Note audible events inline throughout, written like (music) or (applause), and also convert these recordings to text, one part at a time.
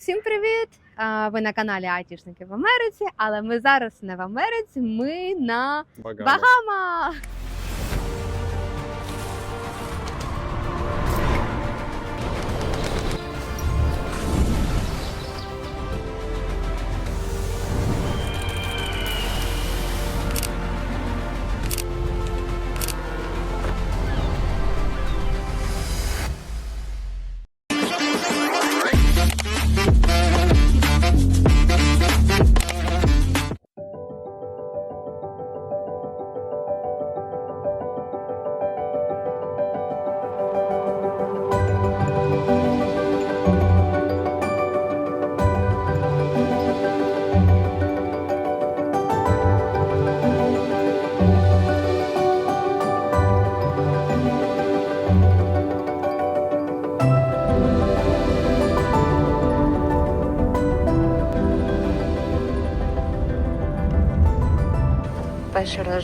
Всім привіт! Ви на каналі Айтішники в Америці, але ми зараз не в Америці, ми на Багама.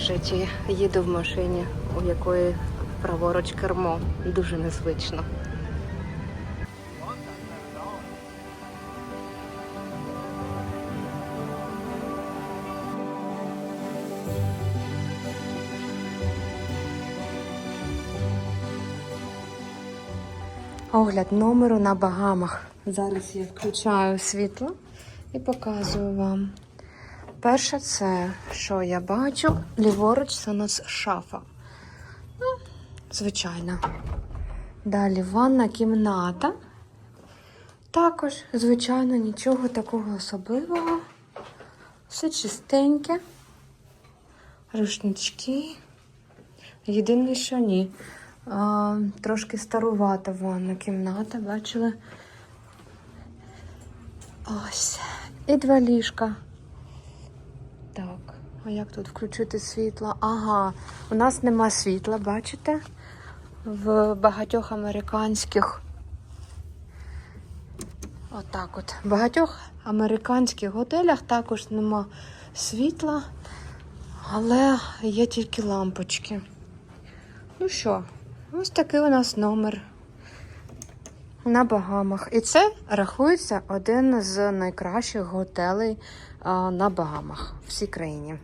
Житті їду в машині, у якої праворуч кермо. Дуже незвично. Огляд номеру на Багамах. Зараз я включаю світло і показую вам. Перше, це що я бачу, ліворуч це у нас шафа. Ну, звичайно. Далі ванна кімната. Також, звичайно, нічого такого особливого. Все чистеньке. Рушнички. Єдине, що ні. А, трошки старувата ванна кімната, бачили? Ось. І два ліжка. А як тут включити світло? Ага, у нас нема світла, бачите? В багатьох американських. Отак от. В багатьох американських готелях також нема світла, але є тільки лампочки. Ну що, ось такий у нас номер на Багамах. І це рахується один з найкращих готелей на Багамах в всій країні.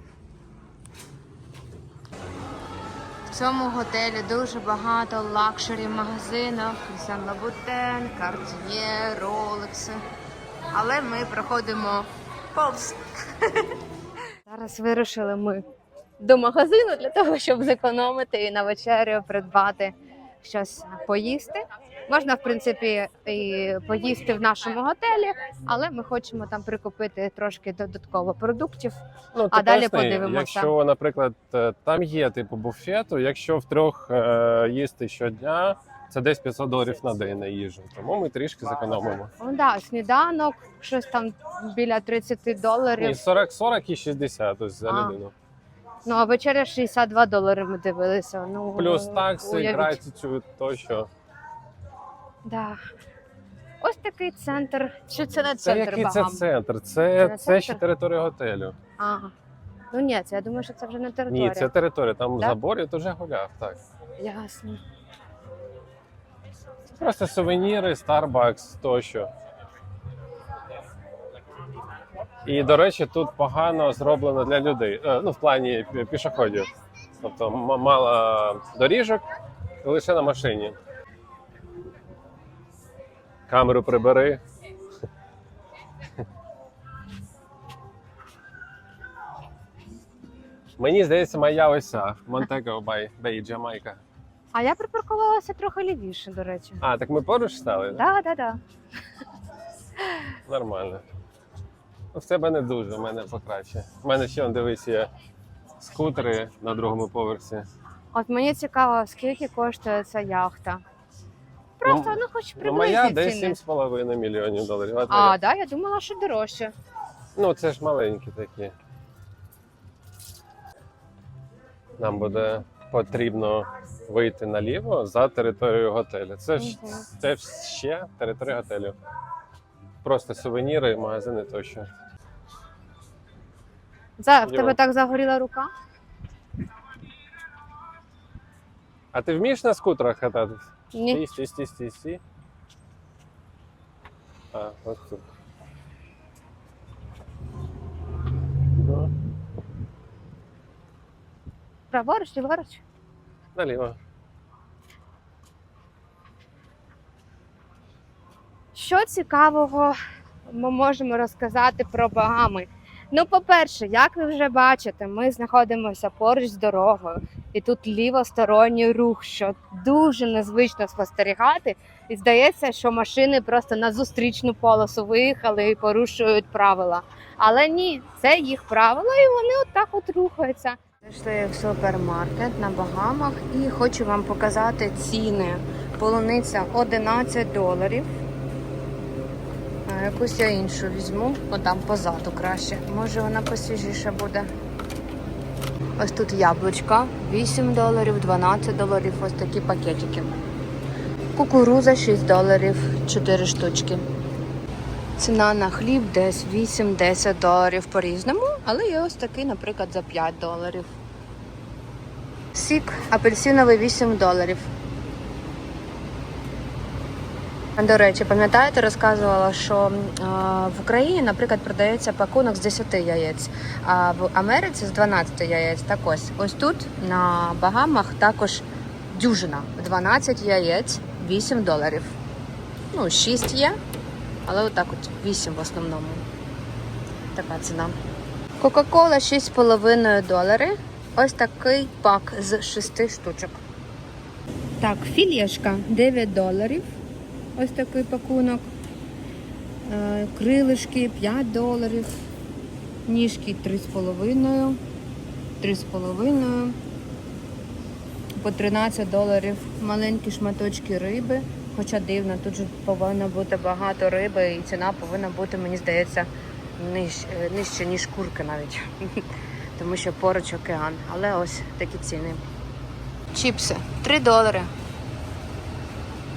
В цьому готелі дуже багато лакшері магазинів, Сен Лабутен, Cartier, Rolex. Але ми проходимо повз. (laughs) Зараз вирушили ми до магазину для того, щоб зекономити і на вечерю придбати щось поїсти. Можна, в принципі, і поїсти в нашому готелі, але ми хочемо там прикупити трошки додатково продуктів. Ну, А далі поясни, подивимося. Якщо, наприклад, е, там є типу буфету, якщо втрьох е, їсти щодня, це десь 500 доларів на день на їжу. Тому ми трішки зекономимо. Ну да, сніданок, щось там біля 30 доларів. Ні, 40, 40 і 60 ось за А. людину. Ну а вечеря 62 долари ми дивилися. Ну Плюс такси, уявіть. гратitude, тощо. Да. Ось такий центр. Чи це не Це центр який це Багам? центр? Це Це, не це ще центр? територія готелю. Ага. Ну ні, це я думаю, що це вже не територія. Ні, це територія. Там Да? забор, я теж гуляв. Так. Ясно. Це просто сувеніри, Starbucks тощо. І, до речі, тут погано зроблено для людей. Е, Ну, в плані пі- пішоходів. Тобто м- мало доріжок лише на машині. Камеру прибери. Мені здається, моя ось ця Монтеко Бай Бей Джамайка. А я припаркувалася трохи лівіше, до речі. А, так ми поруч стали? Так, так, так. Нормально. Ну, в тебе не дуже, в мене покраще. У мене ще дивись, є скутери на другому поверсі. От мені цікаво, скільки коштує ця яхта. Просто, Ну, ну, хоч Ну, моя приблизні десь ціни. 7,5 мільйонів доларів. А А, да, я думала, що дорожче. Ну, це ж маленькі такі. Нам буде потрібно вийти наліво за територією готелю. Це ж Мгм. це ще територія готелю. Просто сувеніри, магазини тощо. За, в тебе так загоріла рука? А ти вмієш на скутерах кататись? Ні. Стій, стій, стій, стій, стій. А, ось тут. Да. Праворуч, ліворуч. Наліво. Що цікавого ми можемо розказати про Багами? Ну, по-перше, як ви вже бачите, ми знаходимося поруч з дорогою і тут лівосторонній рух, що дуже незвично спостерігати. І здається, що машини просто на зустрічну полосу виїхали і порушують правила. Але ні, це їх правила, і вони отак от рухаються. Зайшли в супермаркет на Багамах і хочу вам показати ціни. Полуниця 11 доларів. А якусь я іншу візьму, подам позаду краще. Може вона посвіжіша буде. Ось тут яблучка 8 доларів, 12 доларів, ось такі пакетики. Кукуруза 6 доларів, 4 штучки. Ціна на хліб десь 8-10 доларів по-різному, але є ось такий, наприклад, за 5 доларів. Сік апельсиновий 8 доларів. До речі, пам'ятаєте, розказувала, що в Україні, наприклад, продається пакунок з 10 яєць, а в Америці з 12 яєць. Так ось, ось тут на Багамах також дюжина 12 яєць, 8 доларів. Ну, 6 є, але отак от 8 в основному. Така ціна. Кока-кола 6,5 долари. Ось такий пак з 6 штучок. Так, філєшка 9 доларів. Ось такий пакунок. Е, Крилишки 5 доларів. Ніжки 3,5. 3,5. По 13 доларів. Маленькі шматочки риби. Хоча дивно, тут же повинно бути багато риби і ціна повинна бути, мені здається, ниж, е, нижче, ніж курки навіть. (laughs) Тому що поруч океан. Але ось такі ціни. Чіпси 3 долари.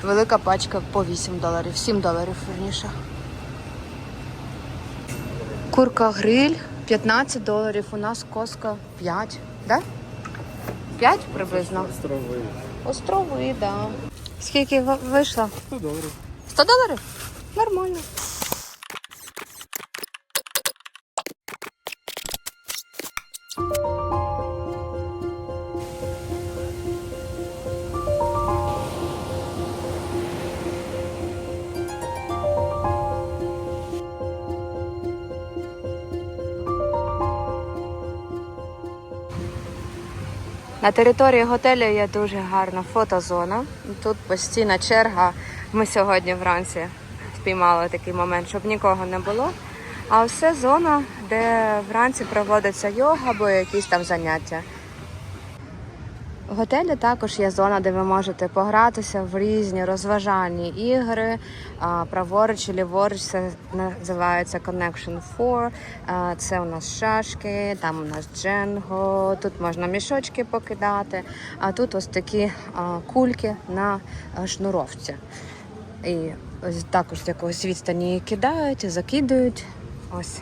Велика пачка по 8 доларів, 7 доларів верніше. Курка гриль 15 доларів. У нас коска 5. Да? 5 приблизно. Острови. Острови, да. Скільки вийшло? 100 доларів. 100 доларів? Нормально. На території готелю є дуже гарна фотозона. Тут постійна черга. Ми сьогодні вранці спіймали такий момент, щоб нікого не було. А все зона, де вранці проводиться йога або якісь там заняття. Готелі також є зона, де ви можете погратися в різні розважальні ігри. Праворуч і ліворуч це називається Connection 4. Це у нас шашки, там у нас дженго, тут можна мішочки покидати, а тут ось такі кульки на шнуровці. І ось також з якогось відстані кидають, закидують. Ось.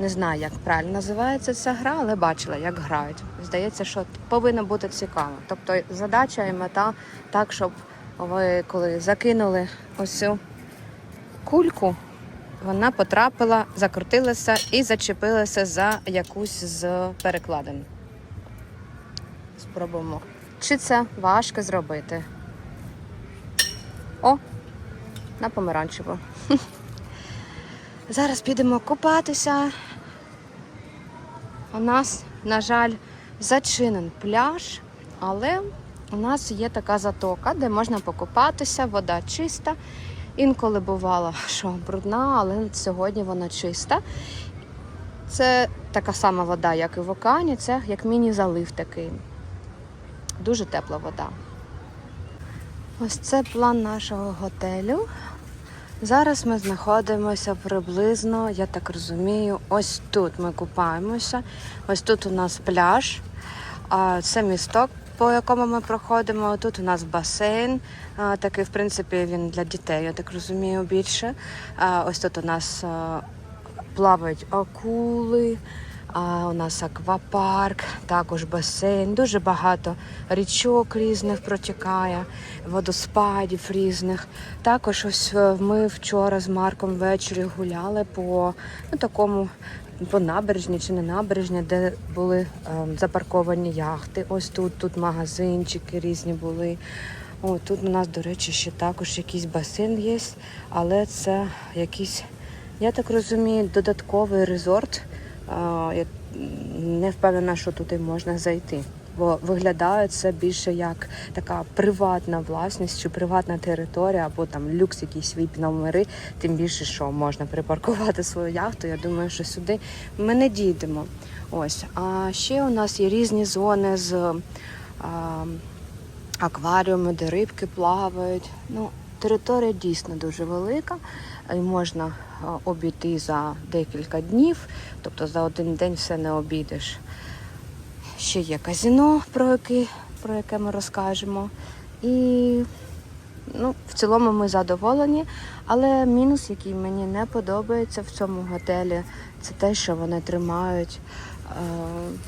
Не знаю, як правильно називається ця гра, але бачила, як грають. Здається, що повинно бути цікаво. Тобто задача і мета так, щоб ви коли закинули ось кульку, вона потрапила, закрутилася і зачепилася за якусь з перекладин. Спробуємо. Чи це важко зробити? О, на помаранчево. (laughs) Зараз підемо купатися. У нас, на жаль, зачинен пляж, але у нас є така затока, де можна покупатися, вода чиста. Інколи бувало, що брудна, але сьогодні вона чиста. Це така сама вода, як і в океані, це як міні-залив такий. Дуже тепла вода. Ось це план нашого готелю. Зараз ми знаходимося приблизно, я так розумію, ось тут ми купаємося. Ось тут у нас пляж, це місток, по якому ми проходимо. Тут у нас басейн. Такий, в принципі, він для дітей, я так розумію, більше. Ось тут у нас плавають акули. А у нас аквапарк, також басейн, дуже багато річок різних протікає, водоспадів різних. Також ось е, ми вчора з Марком ввечері гуляли по ну, такому по набережні чи не набережні, де були ем, запарковані яхти. Ось тут, тут магазинчики різні були. О, тут у нас, до речі, ще також якийсь басейн є, але це якийсь, я так розумію, додатковий резорт. Я не впевнена, що туди можна зайти. Бо виглядає це більше як така приватна власність чи приватна територія, або там люкс, якісь віп номери. Тим більше, що можна припаркувати свою яхту. Я думаю, що сюди ми не дійдемо. Ось. А ще у нас є різні зони з а, акваріуми, де рибки плавають. Ну, територія дійсно дуже велика, можна обійти за декілька днів, тобто за один день все не обійдеш. Ще є казіно, про яке, про яке ми розкажемо. І ну, в цілому ми задоволені. Але мінус, який мені не подобається в цьому готелі, це те, що вони тримають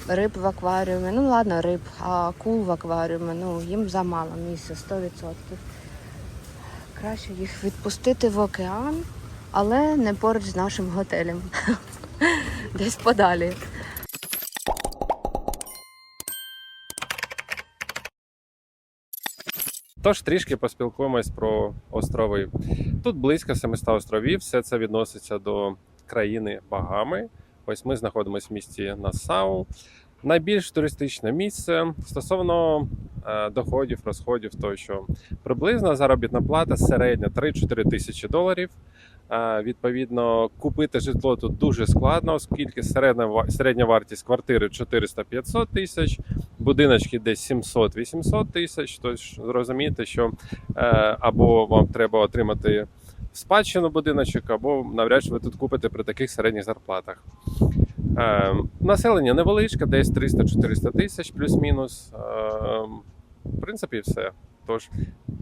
е, риб в акваріумі. Ну ладно, риб, а акул в акваріумі, ну їм замало місця, 100%. Краще їх відпустити в океан, але не поруч з нашим готелем. (laughs) Десь подалі. Тож трішки поспілкуємось про острови. Тут близько 700 островів. Все це відноситься до країни Багами. Ось ми знаходимося в місті Нассау. Найбільш туристичне місце стосовно е, доходів, розходів, тощо приблизна заробітна плата середня 3-4 тисячі доларів. Е, відповідно, купити житло тут дуже складно, оскільки середня, середня вартість квартири 400-500 тисяч, будиночки десь 700-800 тисяч. Тож розумієте, що е, або вам треба отримати спадщину будиночок, або навряд чи ви тут купите при таких середніх зарплатах. Е, населення невеличке, десь 300-400 тисяч, плюс-мінус. Е, в принципі, все. Тож,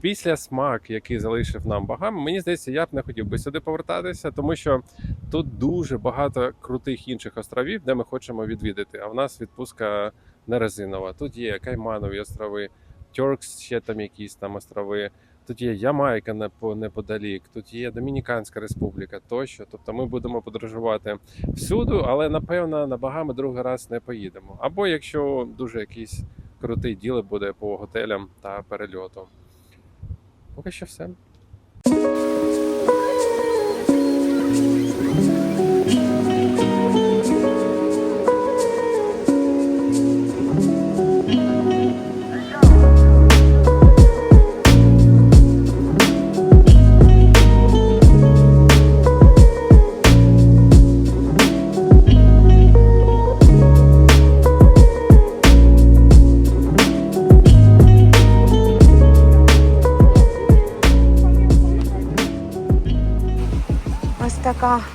після смак, який залишив нам Багам, мені здається, я б не хотів би сюди повертатися, тому що тут дуже багато крутих інших островів, де ми хочемо відвідати. А в нас відпустка не резинова. Тут є Кайманові острови, Тьоркс, ще там якісь там острови. Тут є Ямайка непо- неподалік, тут є Домініканська Республіка тощо. Тобто ми будемо подорожувати всюду, але напевно на Багами другий раз не поїдемо. Або якщо дуже якийсь крутий діл буде по готелям та перельоту. Поки що все.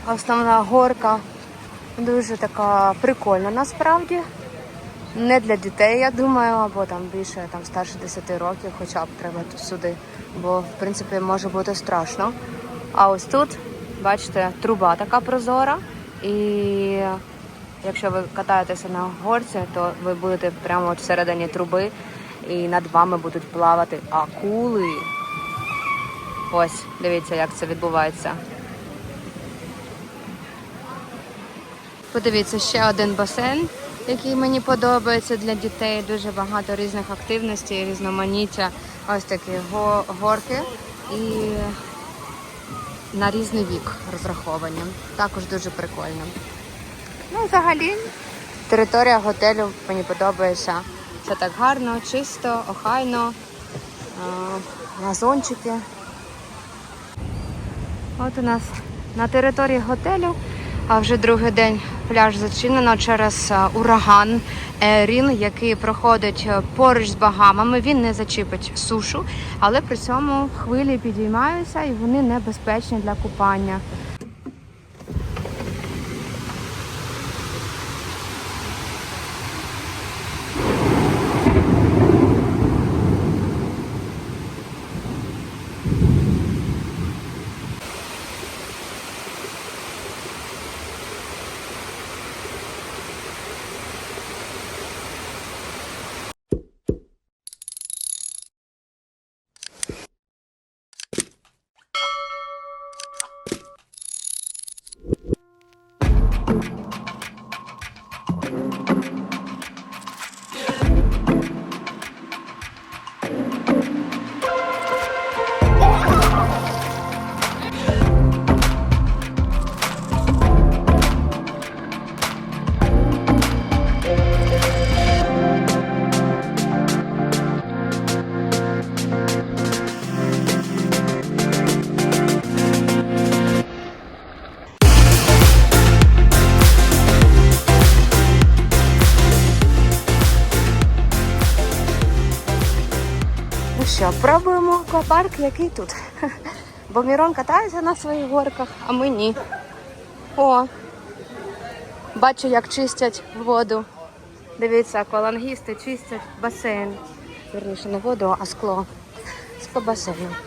Основна горка. Дуже така прикольна насправді. Не для дітей, я думаю, або там більше там старше 10 років, хоча б треба тут сюди, бо в принципі може бути страшно. А ось тут, бачите, труба така прозора, і якщо ви катаєтеся на горці, то ви будете прямо от всередині труби, і над вами будуть плавати акули. Ось, дивіться, як це відбувається. Подивіться, ще один басейн, який мені подобається для дітей. Дуже багато різних активностей, різноманіття. Ось такі горки і на різний вік розраховані. Також дуже прикольно. Ну, взагалі, територія готелю мені подобається. Це так гарно, чисто, охайно, газончики. От у нас на території готелю, а вже другий день пляж зачинено через е, ураган Ерін, який проходить е, поруч з Багамами. Він не зачіпить сушу, але при цьому хвилі підіймаються і вони небезпечні для купання. Що, пробуємо аквапарк, який тут. (laughs) Бо Мірон катається на своїх горках, а ми ні. О, бачу, як чистять воду. Дивіться, аквалангісти чистять басейн. Вірніше, не воду, а скло. Скло басейну.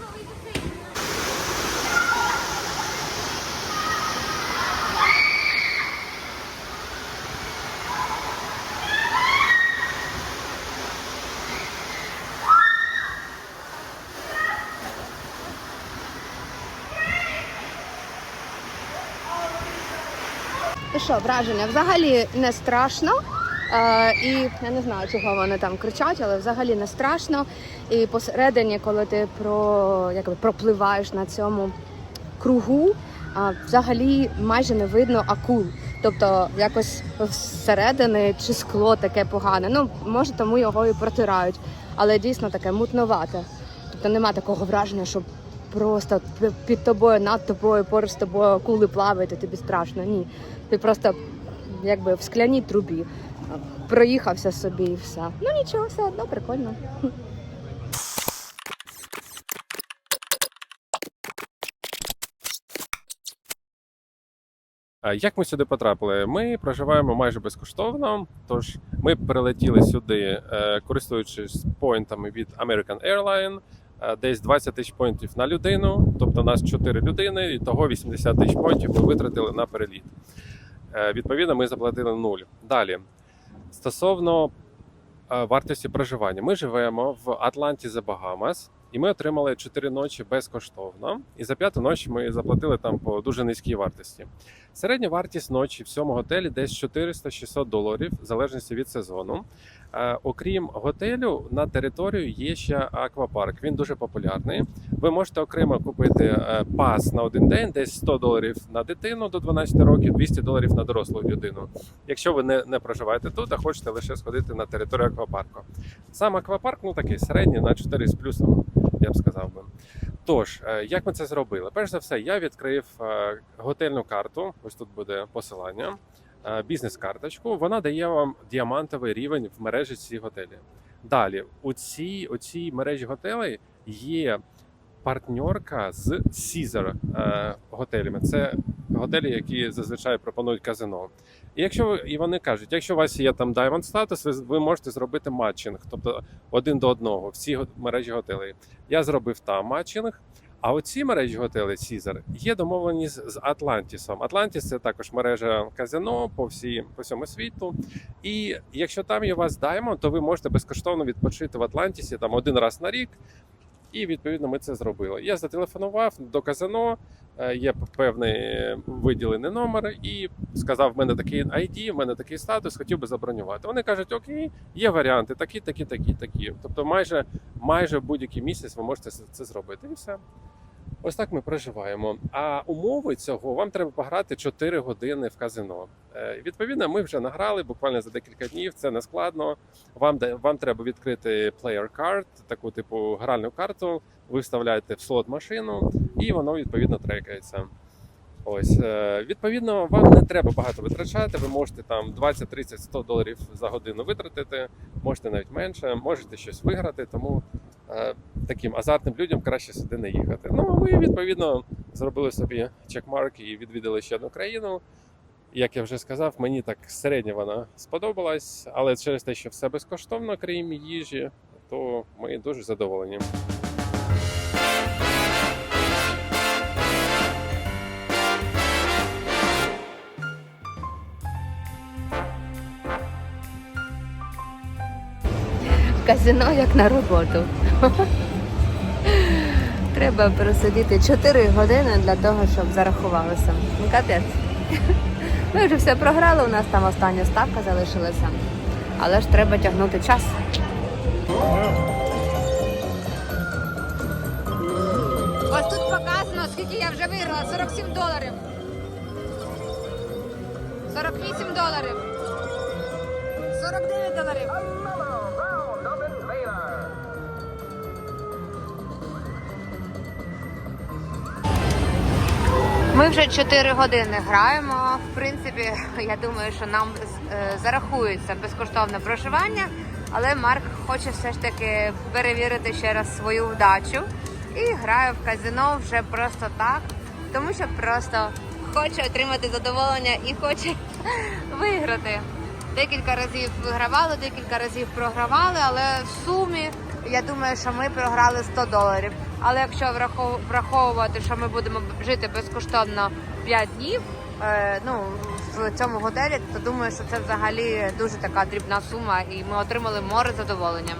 Що, враження? Взагалі не страшно. Е, і я не знаю, чого вони там кричать, але взагалі не страшно. І посередині, коли ти про, якби, пропливаєш на цьому кругу, а, взагалі майже не видно акул. Тобто якось всередини чи скло таке погане. Ну, може, тому його і протирають, але дійсно таке мутновате. Тобто нема такого враження, що просто під тобою, над тобою, поруч з тобою акули плавають, тобі страшно. Ні. Ти просто якби в скляній трубі проїхався собі і все. Ну нічого, все одно прикольно. Як ми сюди потрапили? Ми проживаємо майже безкоштовно. Тож ми прилетіли сюди, е, користуючись поінтами від American Airlines, десь 20 тисяч поінтів на людину. Тобто нас 4 людини, і того 80 тисяч поінтів ми витратили на переліт. Е, Відповідно, ми заплатили нуль. Далі стосовно е, вартості проживання, ми живемо в Атланті за Багамас. І ми отримали 4 ночі безкоштовно. І за п'яту ночі ми заплатили там по дуже низькій вартості. Середня вартість ночі в цьому готелі десь 400-600 доларів, в залежності від сезону. Е, окрім готелю, на територію є ще аквапарк. Він дуже популярний. Ви можете окремо купити е, пас на один день, десь 100 доларів на дитину до 12 років, 200 доларів на дорослу людину. Якщо ви не, не проживаєте тут, а хочете лише сходити на територію аквапарку. Сам аквапарк ну такий середній на 4 з плюсом, я б сказав би. Тож, е, як ми це зробили? Перш за все, я відкрив е, готельну карту. Ось тут буде посилання. е, Бізнес-карточку. Вона дає вам діамантовий рівень в мережі ці готелі. Далі, у цій, у цій мережі готелей є партнерка з Caesar готелями. Це готелі, які зазвичай пропонують казино. І якщо ви і вони кажуть, якщо у вас є там Diamond статус, ви, ви можете зробити матчинг, тобто один до одного в цій го- мережі готелей. Я зробив там матчинг. А оці мережі готелей Caesar є домовлені з Атлантісом. Атлантіс це також мережа казино по всі по всьому світу. І якщо там є у вас Diamond, то ви можете безкоштовно відпочити в Атлантісі там один раз на рік. І відповідно ми це зробили. Я зателефонував до казино, е, є певний виділений номер, і сказав: в мене такий ID, в мене такий статус, хотів би забронювати. Вони кажуть, окей, є варіанти, такі, такі, такі, такі. Тобто, майже майже будь-який місяць ви можете це зробити. І все. Ось так ми проживаємо. А умови цього вам треба пограти 4 години в казино. Е, Відповідно, ми вже награли буквально за декілька днів. Це не складно. Вам вам треба відкрити player card, таку типу гральну карту. Ви вставляєте в слот машину, і воно відповідно трекається. Ось е, відповідно, вам не треба багато витрачати. Ви можете там 20, 30, 100 доларів за годину витратити, можете навіть менше, можете щось виграти. Тому таким азартним людям краще сюди не їхати. Ну ми відповідно зробили собі чекмарк і відвідали ще одну країну. Як я вже сказав, мені так середньо вона сподобалась, але через те, що все безкоштовно, крім їжі, то ми дуже задоволені. Казино як на роботу. (laughs) Треба просидіти 4 години для того, щоб зарахувалося. Ну, капець. (laughs) Ми вже все програли, у нас там остання ставка залишилася. Але ж треба тягнути час. Ось тут показано, скільки я вже виграла. 47 доларів. 48 доларів. 49 доларів. Ми вже 4 години граємо. В принципі, я думаю, що нам е, зарахується безкоштовне проживання. Але Марк хоче все ж таки перевірити ще раз свою вдачу і грає в казино вже просто так, тому що просто хоче отримати задоволення і хоче (laughs) виграти. Декілька разів вигравали, декілька разів програвали, але в сумі я думаю, що ми програли 100 доларів. Але якщо врахов- враховувати, що ми будемо жити безкоштовно 5 днів, е, ну в цьому готелі, то думаю, що це взагалі дуже така дрібна сума, і ми отримали море задоволення.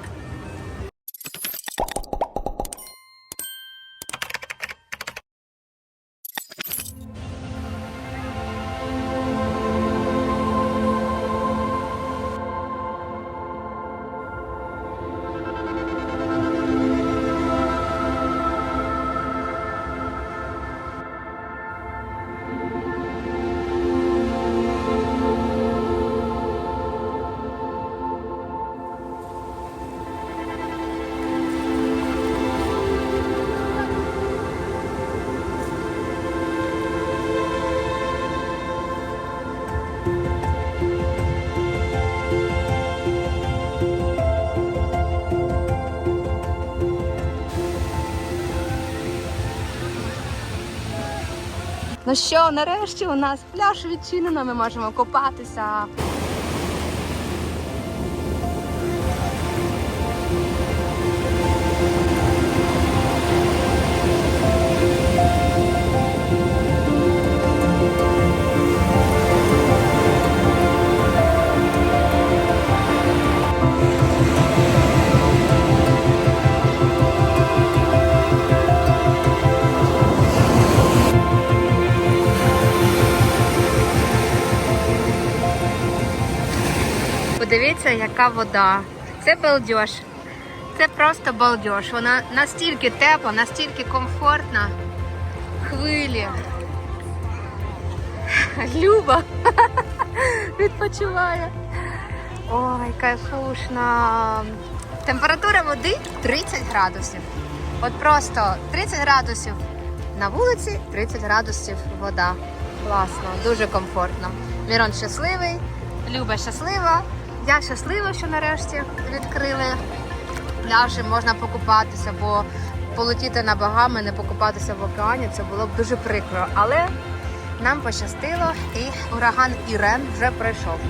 Ну що, нарешті у нас пляж відчинено, ми можемо купатися. Подивіться, яка вода. Це балдеж. Це просто балдеж. Вона настільки тепла, настільки комфортна. Хвилі. (laughs) Люба (laughs) відпочиває. Ой, кайфушна. Температура води 30 градусів. От просто 30 градусів на вулиці, 30 градусів вода. Класно, дуже комфортно. Мірон щасливий, Люба щаслива. Я щаслива, що нарешті відкрили пляжі, можна покупатися, бо полетіти на Багами, не покупатися в океані, це було б дуже прикро. Але нам пощастило, і ураган Ірен вже пройшов.